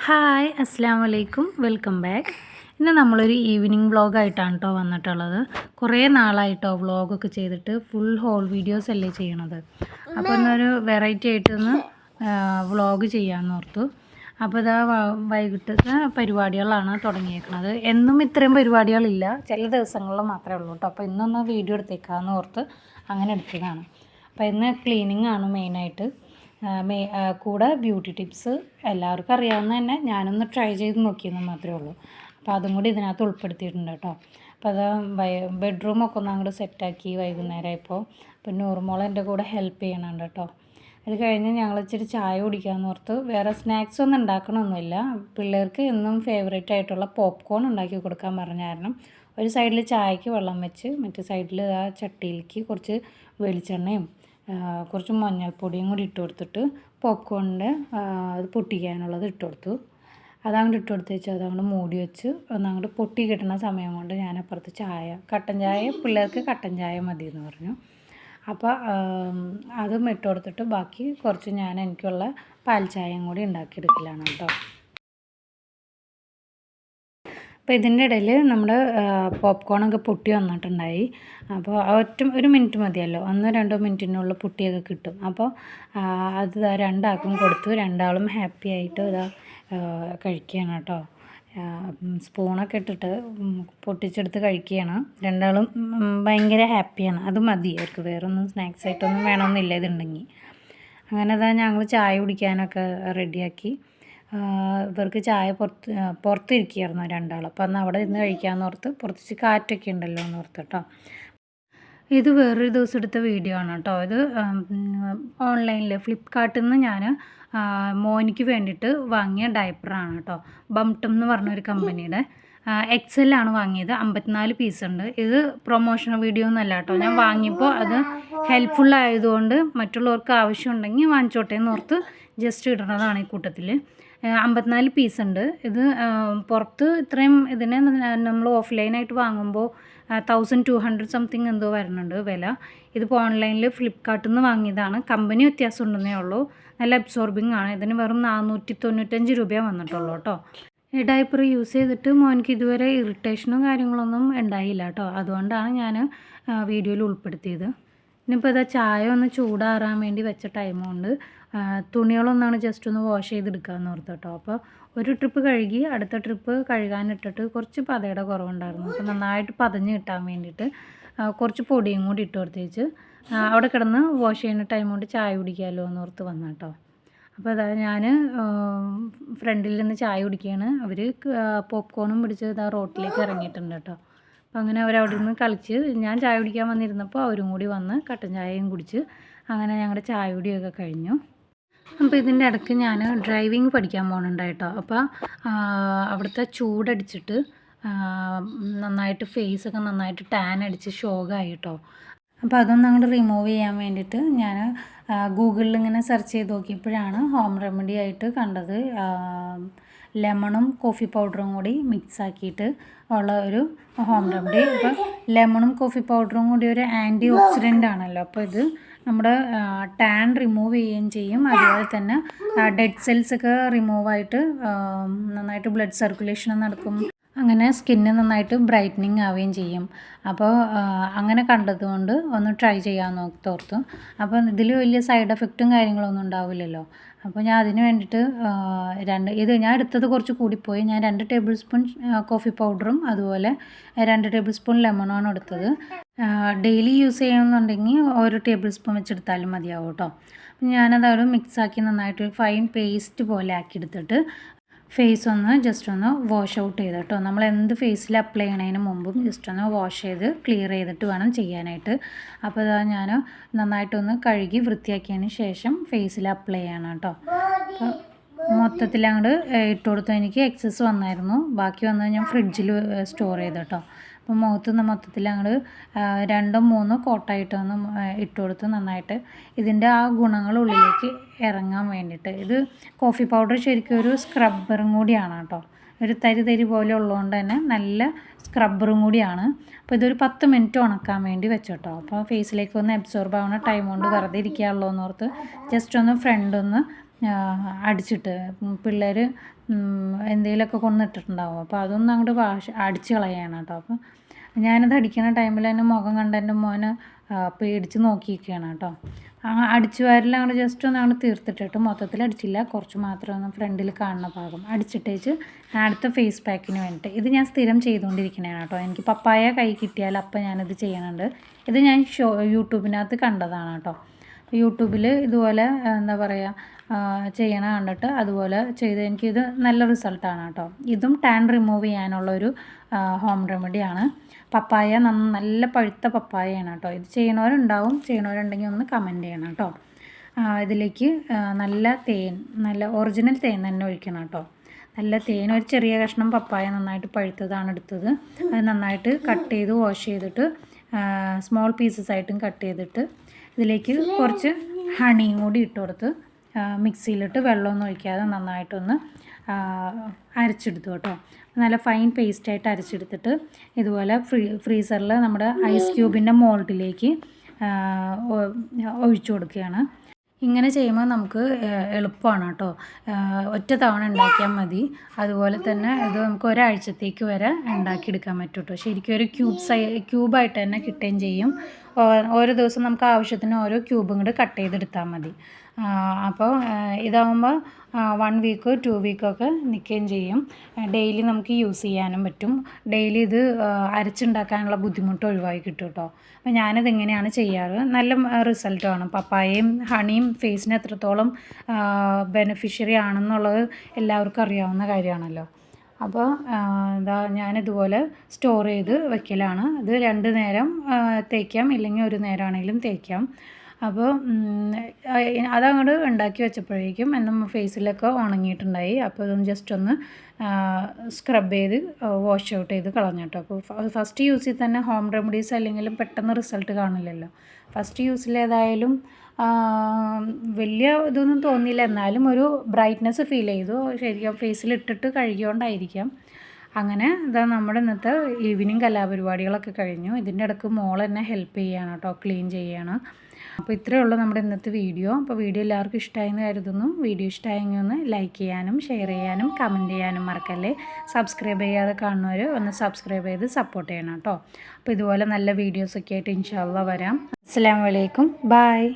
Hi അസ്സാം വലൈക്കും welcome back ഇന്ന് നമ്മളൊരു ഈവനിങ് വ്ളോഗായിട്ടാണ് കേട്ടോ വന്നിട്ടുള്ളത്. കുറേ നാളായിട്ടോ വ്ളോഗൊക്കെ ചെയ്തിട്ട് ഫുൾ ഹോൾ വീഡിയോസ് അല്ലേ ചെയ്യണത്. അപ്പോൾ ഇന്നൊരു വെറൈറ്റി ആയിട്ട് ഒന്ന് വ്ളോഗ് ചെയ്യാമെന്ന് ഓർത്തു. അപ്പോൾ ഇതാ വൈകിട്ടത്തെ പരിപാടികളാണ് തുടങ്ങിയേക്കുന്നത് എന്നും ഇത്രയും പരിപാടികളില്ല. ചില ദിവസങ്ങളിൽ മാത്രമേ ഉള്ളൂ കേട്ടോ അപ്പോൾ ഇന്നൊന്ന് വീഡിയോ എടുത്തേക്കാമെന്ന് ഓർത്ത് അങ്ങനെ എടുത്തതാണ്. അപ്പോൾ ഇന്ന് ക്ലീനിങ് ആണ് മെയിനായിട്ട് കൂടെ ബ്യൂട്ടി ടിപ്സ് എല്ലാവർക്കും അറിയാവുന്ന തന്നെ. ഞാനൊന്ന് ട്രൈ ചെയ്ത് നോക്കിയെന്ന് മാത്രമേ ഉള്ളൂ. അപ്പോൾ അതും കൂടി ഇതിനകത്ത് ഉൾപ്പെടുത്തിയിട്ടുണ്ട് കേട്ടോ. അപ്പോൾ അത് ബെഡ്റൂമൊക്കെ ഒന്ന് അങ്ങോട്ട് സെറ്റാക്കി വൈകുന്നേരം ഇപ്പോൾ അപ്പം നൂറുമോൾ എന്റെ കൂടെ ഹെൽപ്പ് ചെയ്യണുണ്ട് കേട്ടോ. അത് കഴിഞ്ഞ് ഞങ്ങൾ ഇച്ചിരി ചായ കുടിക്കാമെന്ന് ഓർത്ത് വേറെ സ്നാക്സ് ഒന്നും ഉണ്ടാക്കണമൊന്നുമില്ല പിള്ളേർക്ക് എന്നും ഫേവറേറ്റ് ആയിട്ടുള്ള പോപ്കോൺ ഉണ്ടാക്കി കൊടുക്കാൻ പറഞ്ഞ കാരണം ഒരു സൈഡിൽ ചായക്ക് വെള്ളം വെച്ച് മറ്റേ സൈഡിൽ ആ ചട്ടിയിലേക്ക് കുറച്ച് വെളിച്ചെണ്ണയും കുറച്ച് മഞ്ഞൾപ്പൊടിയും കൂടി ഇട്ട് കൊടുത്തിട്ട് പോപ്കോണിന്റെ അത് പൊട്ടിക്കാനുള്ളത് ഇട്ട് കൊടുത്തു. അതങ്ങോട്ട് ഇട്ട് കൊടുത്ത് വെച്ചു അതങ്ങോട്ട് മൂടി വെച്ച് ഒന്നങ്ങോട്ട് പൊട്ടി കിട്ടുന്ന സമയം കൊണ്ട് ഞാൻ അപ്പുറത്ത് ചായ കട്ടൻ ചായ പിള്ളേർക്ക് കട്ടൻ ചായ മതി എന്ന് പറഞ്ഞു അപ്പോൾ അതും ഇട്ട് കൊടുത്തിട്ട് ബാക്കി കുറച്ച് ഞാൻ എനിക്കുള്ള പാൽ ചായയും കൂടി ഉണ്ടാക്കിയെടുക്കലാണ് കേട്ടോ. അപ്പോൾ ഇതിന്റെ ഇടയിൽ നമ്മുടെ പോപ്കോണൊക്കെ പൊട്ടി വന്നിട്ടുണ്ടായി. അപ്പോൾ ഒറ്റ ഒരു മിനിറ്റ് മതിയല്ലോ. ഒന്നോ രണ്ടോ മിനിറ്റിനുള്ളിൽ പൊട്ടിയൊക്കെ കിട്ടും. അപ്പോൾ അത് രണ്ടാൾക്കും കൊടുത്തു. രണ്ടാളും ഹാപ്പി ആയിട്ട് ഇതാ കഴിക്കുകയാണ് കേട്ടോ. സ്പൂണൊക്കെ ഇട്ടിട്ട് പൊട്ടിച്ചെടുത്ത് കഴിക്കുകയാണ്. രണ്ടാളും ഭയങ്കര ഹാപ്പിയാണ് അത് മതി അവർക്ക് വേറൊന്നും സ്നാക്സ് ആയിട്ടൊന്നും വേണമെന്നില്ല ഇതുണ്ടെങ്കിൽ. അങ്ങനെ അതാ ഞങ്ങൾ ചായ കുടിക്കാനൊക്കെ റെഡിയാക്കി ഇവർക്ക് ചായ പുറത്ത് പുറത്തിരിക്കുകയായിരുന്നു രണ്ടാൾ അപ്പോൾ അന്ന് അവിടെ ഇരുന്ന് കഴിക്കാമെന്ന് ഓർത്ത് പുറത്ത് കാറ്റൊക്കെ ഉണ്ടല്ലോ എന്ന് ഓർത്ത് കേട്ടോ. ഇത് വേറൊരു ദിവസം എടുത്ത വീഡിയോ ആണ് കേട്ടോ. ഇത് ഓൺലൈനിൽ ഫ്ലിപ്കാർട്ടിൽ നിന്ന് ഞാൻ മോനിക്ക് വേണ്ടിയിട്ട് വാങ്ങിയ ഡയപ്പറാണ് കേട്ടോ. ബംടം എന്ന് പറഞ്ഞൊരു കമ്പനിയുടെ എക്സലാണ് വാങ്ങിയത്. അമ്പത്തിനാല് പീസ് ഉണ്ട്. ഇത് പ്രൊമോഷൻ വീഡിയോ ഒന്നല്ല കേട്ടോ. ഞാൻ വാങ്ങിയപ്പോൾ അത് ഹെൽപ്ഫുൾ ആയതുകൊണ്ട് മറ്റുള്ളവർക്ക് ആവശ്യമുണ്ടെങ്കിൽ വാങ്ങിച്ചോട്ടെ എന്ന് ഓർത്ത് ജസ്റ്റ് ഇടുന്നതാണ് ഈ കൂട്ടത്തിൽ അമ്പത്തിനാല് പീസ് ഉണ്ട്. ഇത് പുറത്ത് ഇത്രയും ഇതിനെ നമ്മൾ ഓഫ്ലൈനായിട്ട് വാങ്ങുമ്പോൾ തൗസൻഡ് ടു ഹൺഡ്രഡ് സംതിങ് എന്തോ വരുന്നുണ്ട് വില. ഇതിപ്പോൾ ഓൺലൈനിൽ ഫ്ലിപ്കാർട്ടിൽ നിന്ന് വാങ്ങിയതാണ്. കമ്പനി വ്യത്യാസം ഉണ്ടെന്നേ ഉള്ളൂ. നല്ല അബ്സോർബിങ് ആണ്. ഇതിന് വെറും നാനൂറ്റി തൊണ്ണൂറ്റഞ്ച് രൂപയെ വന്നിട്ടുള്ളൂ കേട്ടോ. ഈ ഡയപ്പർ യൂസ് ചെയ്തിട്ട് മോനിക്ക് ഇതുവരെ ഇറിറ്റേഷനും കാര്യങ്ങളൊന്നും ഉണ്ടായില്ല കേട്ടോ. അതുകൊണ്ടാണ് ഞാൻ വീഡിയോയിൽ ഉൾപ്പെടുത്തിയത്. ഇനിയിപ്പോൾ ഇതാ ചായ ഒന്ന് ചൂടാറാൻ വേണ്ടി വെച്ച ടൈമുണ്ട് തുണികളൊന്നാണ് ജസ്റ്റ് ഒന്ന് വാഷ് ചെയ്തെടുക്കാമെന്ന് ഓർത്ത് കേട്ടോ. അപ്പോൾ ഒരു ട്രിപ്പ് കഴുകി അടുത്ത ട്രിപ്പ് കഴുകാനിട്ടിട്ട് കുറച്ച് പതയുടെ കുറവുണ്ടായിരുന്നു. അപ്പോൾ നന്നായിട്ട് പതഞ്ഞ് കിട്ടാൻ വേണ്ടിയിട്ട് കുറച്ച് പൊടിയും കൂടി ഇട്ട് കൊടുത്തേച്ച് അവിടെ കിടന്ന് വാഷ് ചെയ്യുന്ന ടൈം കൊണ്ട് ചായ കുടിക്കാമല്ലോ എന്ന് ഓർത്ത് വന്നു കേട്ടോ അപ്പോൾ അതാ ഞാൻ ഫ്രണ്ടിൽ നിന്ന് ചായ കുടിക്കുകയാണ് അവർ പോപ്കോണും പിടിച്ച് ഇതാ റോട്ടിലേക്ക് ഇറങ്ങിയിട്ടുണ്ട് കേട്ടോ അപ്പോൾ അങ്ങനെ അവരവിടെ നിന്ന് കളിച്ച് ഞാൻ ചായ കുടിക്കാൻ വന്നിരുന്നപ്പോൾ അവരും കൂടി വന്ന് കട്ടൻ ചായയും കുടിച്ച് അങ്ങനെ ഞങ്ങളുടെ ചായ കുടിയൊക്കെ കഴിഞ്ഞു. അപ്പോൾ ഇതിന്റെ ഇടയ്ക്ക് ഞാൻ ഡ്രൈവിംഗ് പഠിക്കാൻ പോകുന്നുണ്ട് കേട്ടോ. അപ്പോൾ അവിടുത്തെ ചൂടടിച്ചിട്ട് നന്നായിട്ട് ഫേസൊക്കെ നന്നായിട്ട് ടാൻ അടിച്ച് ഷോകായി കേട്ടോ. അപ്പോൾ അതൊന്നും അങ്ങോട്ട് റിമൂവ് ചെയ്യാൻ വേണ്ടിയിട്ട് ഞാൻ ഗൂഗിളിൽ ഇങ്ങനെ സെർച്ച് ചെയ്ത് നോക്കിയപ്പോഴാണ് ഹോം റെമഡി ആയിട്ട് കണ്ടത് ലെമണും കോഫി പൗഡറും കൂടി മിക്സ് ആക്കിയിട്ട് ഉള്ള ഒരു ഹോം റെമഡി അപ്പോൾ ലെമണും കോഫി പൗഡറും കൂടി ഒരു ആന്റി ഓക്സിഡന്റ് ആണല്ലോ. അപ്പോൾ ഇത് നമ്മുടെ ടാൻ റിമൂവ് ചെയ്യുകയും ചെയ്യും. അതുപോലെ തന്നെ ഡെഡ് സെൽസ് ഒക്കെ റിമൂവ് ആയിട്ട് നന്നായിട്ട് ബ്ലഡ് സർക്കുലേഷൻ നടക്കും. അങ്ങനെ സ്കിന്ന് നന്നായിട്ട് ബ്രൈറ്റനിങ് ആവുകയും ചെയ്യും. അപ്പോൾ അങ്ങനെ കണ്ടതുകൊണ്ട് ഒന്ന് ട്രൈ ചെയ്യാമെന്ന് ഓർത്തു അപ്പോൾ ഇതിൽ വലിയ സൈഡ് എഫക്റ്റും കാര്യങ്ങളൊന്നും ഉണ്ടാവില്ലല്ലോ. അപ്പോൾ ഞാൻ അതിന് വേണ്ടിയിട്ട് രണ്ട് ഇത് ഞാൻ എടുത്തത് കുറച്ച് കൂടിപ്പോയി. ഞാൻ രണ്ട് ടേബിൾ സ്പൂൺ കോഫി പൗഡറും അതുപോലെ രണ്ട് ടേബിൾ സ്പൂൺ ലെമണാണ് എടുത്തത്. ഡെയിലി യൂസ് ചെയ്യണമെന്നുണ്ടെങ്കിൽ ഒരു ടേബിൾ സ്പൂൺ വെച്ചെടുത്താലും മതിയാവും കേട്ടോ. ഞാനത് അവിടെ മിക്സാക്കി നന്നായിട്ട് ഫൈൻ പേസ്റ്റ് പോലെ ആക്കി എടുത്തിട്ട് ഫേസ് ഒന്ന് ജസ്റ്റ് ഒന്ന് വാഷ് ഔട്ട് ചെയ്ത് കേട്ടോ നമ്മൾ എന്ത് ഫേസിൽ അപ്ലൈ ചെയ്യണതിന് മുമ്പും ജസ്റ്റ് ഒന്ന് വാഷ് ചെയ്ത് ക്ലിയർ ചെയ്തിട്ട് വേണം ചെയ്യാനായിട്ട്. അപ്പോൾ ഇതാ ഞാൻ നന്നായിട്ടൊന്ന് കഴുകി വൃത്തിയാക്കിയതിന് ശേഷം ഫേസിൽ അപ്ലൈ ചെയ്യണം കേട്ടോ അപ്പോൾ മൊത്തത്തിൽ അങ്ങോട്ട് ഇട്ട് കൊടുത്തു എനിക്ക് എക്സസ് വന്നായിരുന്നു. ബാക്കി വന്നത് ഞാൻ ഫ്രിഡ്ജിൽ സ്റ്റോർ ചെയ്ത് കേട്ടോ അപ്പോൾ മുഖത്ത് നിന്ന് മൊത്തത്തിൽ അങ്ങോട്ട് രണ്ടോ മൂന്നോ കോട്ടായിട്ട് ഒന്ന് ഇട്ട് കൊടുത്ത് നന്നായിട്ട് ഇതിന്റെ ആ ഗുണങ്ങൾ ഉള്ളിലേക്ക് ഇറങ്ങാൻ വേണ്ടിയിട്ട്. ഇത് കോഫി പൗഡർ ശരിക്കും ഒരു സ്ക്രബ്ബറും കൂടിയാണ് കേട്ടോ ഒരു തരി തരി പോലെ ഉള്ളതുകൊണ്ട് തന്നെ നല്ല സ്ക്രബ്ബറും കൂടിയാണ്. അപ്പോൾ ഇതൊരു പത്ത് മിനിറ്റ് ഉണക്കാൻ വേണ്ടി വെച്ചു കേട്ടോ അപ്പോൾ ഫേസിലേക്ക് ഒന്ന് അബ്സോർബ് ആവുന്ന ടൈം കൊണ്ട് വെറുതെ ഇരിക്കാമല്ലോ എന്നോർത്ത് ജസ്റ്റ് ഒന്ന് ഫ്രണ്ട് ഒന്ന് അടിച്ചിട്ട്. പിള്ളേർ എന്തെങ്കിലുമൊക്കെ കൊന്നിട്ടിട്ടുണ്ടാവും. അപ്പോൾ അതൊന്നും അങ്ങോട്ട് വാഷ് അടിച്ച് കളയാണ് കേട്ടോ. അപ്പോൾ ഞാനത് അടിക്കുന്ന ടൈമിൽ തന്നെ മുഖം കണ്ട എന്റെ മോന് പേടിച്ച് നോക്കിയിരിക്കുകയാണ് കേട്ടോ. അടിച്ചു വാരിൽ അങ്ങോട്ട് ജസ്റ്റ് ഒന്ന് അങ്ങോട്ട് തീർത്തിട്ടിട്ട് മൊത്തത്തിൽ അടിച്ചില്ല. കുറച്ച് മാത്രം ഒന്ന് ഫ്രണ്ടിൽ കാണുന്ന ഭാഗം അടിച്ചിട്ടേച്ച് അടുത്ത ഫേസ് പാക്കിന് വേണ്ടിയിട്ട് ഇത് ഞാൻ സ്ഥിരം ചെയ്തുകൊണ്ടിരിക്കുന്നതാണ് കേട്ടോ. എനിക്ക് പപ്പായ കൈ കിട്ടിയാൽ അപ്പം ഞാനിത് ചെയ്യണുണ്ട്. ഇത് ഞാൻ ഷോ യൂട്യൂബിനകത്ത് കണ്ടതാണ് കേട്ടോ. യൂട്യൂബിൽ ഇതുപോലെ എന്താ പറയുക ചെയ്യണ കണ്ടിട്ട് അതുപോലെ ചെയ്ത് എനിക്കിത് നല്ല റിസൾട്ടാണ് കേട്ടോ. ഇതും ടാൻ റിമൂവ് ചെയ്യാനുള്ളൊരു ഹോം റെമഡിയാണ് പപ്പായ നല്ല പഴുത്ത പപ്പായയാണ് കേട്ടോ. ഇത് ചെയ്യണവരുണ്ടാവും ചെയ്യണവരുണ്ടെങ്കിൽ ഒന്ന് കമന്റ് ചെയ്യണം കേട്ടോ. ഇതിലേക്ക് നല്ല തേൻ നല്ല ഒറിജിനൽ തേൻ തന്നെ ഒഴിക്കണം കേട്ടോ. നല്ല തേൻ ഒരു ചെറിയ കഷ്ണം പപ്പായ നന്നായിട്ട് പഴുത്തതാണ് എടുത്തത്. അത് നന്നായിട്ട് കട്ട് ചെയ്ത് വാഷ് ചെയ്തിട്ട് സ്മോൾ പീസസ് ആയിട്ടും കട്ട് ചെയ്തിട്ട് ഇതിലേക്ക് കുറച്ച് ഹണിയും കൂടി ഇട്ട് കൊടുത്ത് മിക്സിയിലിട്ട് വെള്ളമൊന്നും ഒഴിക്കാതെ നന്നായിട്ടൊന്ന് അരച്ചെടുത്തു കേട്ടോ. നല്ല ഫൈൻ പേസ്റ്റായിട്ട് അരച്ചെടുത്തിട്ട് ഇതുപോലെ ഫ്രീ ഫ്രീസറിൽ നമ്മുടെ ഐസ് ക്യൂബിന്റെ മോൾഡിലേക്ക് ഒഴിച്ചു കൊടുക്കുകയാണ്. ഇങ്ങനെ ചെയ്യുമ്പോൾ നമുക്ക് എളുപ്പമാണ് കേട്ടോ. ഒറ്റ തവണ ഉണ്ടാക്കിയാൽ മതി. അതുപോലെ തന്നെ ഇത് നമുക്ക് ഒരാഴ്ചത്തേക്ക് വരെ ഉണ്ടാക്കിയെടുക്കാൻ പറ്റും കേട്ടോ. ശരിക്കും ഒരു ക്യൂബ് സൈ ക്യൂബായിട്ട് തന്നെ കിട്ടുകയും ചെയ്യും. ഓരോ ദിവസം നമുക്ക് ആവശ്യത്തിന് ഓരോ ക്യൂബും കൂടെ കട്ട് ചെയ്തെടുത്താൽ മതി. അപ്പോൾ ഇതാകുമ്പോൾ വൺ വീക്ക് ടു വീക്കൊക്കെ നിൽക്കുകയും ചെയ്യും. ഡെയിലി നമുക്ക് യൂസ് ചെയ്യാനും പറ്റും. ഡെയിലി ഇത് അരച്ചുണ്ടാക്കാനുള്ള ബുദ്ധിമുട്ട് ഒഴിവാക്കി കിട്ടും കേട്ടോ അപ്പോൾ ഞാനിത് ഇങ്ങനെയാണ് ചെയ്യാറ്. നല്ല റിസൾട്ടാണ് പപ്പായയും ഹണിയും ഫേസിന് എത്രത്തോളം ബെനിഫിഷ്യറി ആണെന്നുള്ളത് എല്ലാവർക്കും അറിയാവുന്ന കാര്യമാണല്ലോ. അപ്പോൾ എന്താ ഞാനിതുപോലെ സ്റ്റോർ ചെയ്ത് വെക്കലാണ്. ഇത് രണ്ട് നേരം തേക്കാം ഇല്ലെങ്കിൽ ഒരു നേരമാണെങ്കിലും തേക്കാം. അപ്പോൾ അതങ്ങോട്ട് ഉണ്ടാക്കി വെച്ചപ്പോഴേക്കും എന്റെ ഫേസിലൊക്കെ ഉണങ്ങിയിട്ടുണ്ടായി. അപ്പോൾ ഇതൊന്ന് ജസ്റ്റ് ഒന്ന് സ്ക്രബ് ചെയ്ത് വാഷ് ഔട്ട് ചെയ്ത് കളഞ്ഞു കേട്ടോ അപ്പോൾ ഫസ്റ്റ് യൂസിൽ തന്നെ ഹോം റെമഡീസ് അല്ലെങ്കിലും പെട്ടെന്ന് റിസൾട്ട് കാണില്ലല്ലോ. ഫസ്റ്റ് യൂസിലേതായാലും വലിയ ഇതൊന്നും തോന്നിയില്ല. എന്നാലും ഒരു ബ്രൈറ്റ്നെസ് ഫീൽ ചെയ്തു. ശരിക്കും ഫേസിൽ ഇട്ടിട്ട് കഴുകിയോണ്ടായിരിക്കാം. അങ്ങനെ ഇതാ നമ്മുടെ ഇന്നത്തെ ഈവനിങ് കലാപരിപാടികളൊക്കെ കഴിഞ്ഞു. ഇതിന്റെ ഇടയ്ക്ക് മോൾ എന്നെ ഹെൽപ്പ് ചെയ്യാണ് കേട്ടോ ക്ലീൻ ചെയ്യാണ്. അപ്പോൾ ഇത്രയേ ഉള്ളൂ നമ്മുടെ ഇന്നത്തെ വീഡിയോ. അപ്പോൾ വീഡിയോ എല്ലാവർക്കും ഇഷ്ടമായെന്ന് കരുതുന്നു. വീഡിയോ ഇഷ്ടമായെങ്കിൽ ഒന്ന് ലൈക്ക് ചെയ്യാനും ഷെയർ ചെയ്യാനും കമന്റ് ചെയ്യാനും മറക്കല്ലേ? സബ്സ്ക്രൈബ് ചെയ്യാതെ കാണുന്നവർ ഒന്ന് സബ്സ്ക്രൈബ് ചെയ്ത് സപ്പോർട്ട് ചെയ്യണം കേട്ടോ. അപ്പോൾ ഇതുപോലെ നല്ല വീഡിയോസൊക്കെ ആയിട്ട് ഇൻഷാല്ല വരാം. അസ്സാം വലൈക്കും ബായ്